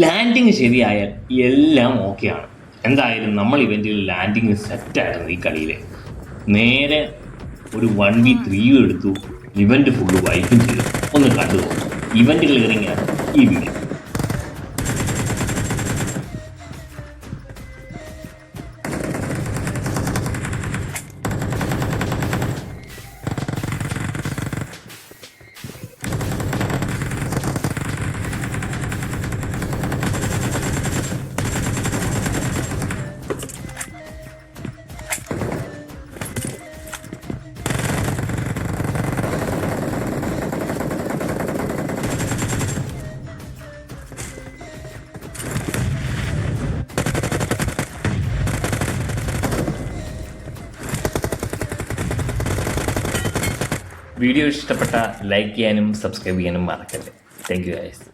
Landing ശരിയായാൽ എല്ലാം ഓക്കെയാണ് എന്തായാലും നമ്മൾ ഇവന്റിൽ ലാൻഡിങ് സെറ്റായിരുന്നു ഈ കളിയിൽ നേരെ ഒരു വൺ വി ത്രീയും എടുത്തു ഇവന്റ് ഫുള്ള് വൈപ്പും ചെയ്തു. ഒന്ന് കണ്ടു ഇവന്റ് ആണ് ഈ വീഡിയോ വീഡിയോ ഇഷ്ടപ്പെട്ട ലൈക്ക് ചെയ്യാനും സബ്സ്ക്രൈബ് ചെയ്യാനും മറക്കല്ലേ. Thank you guys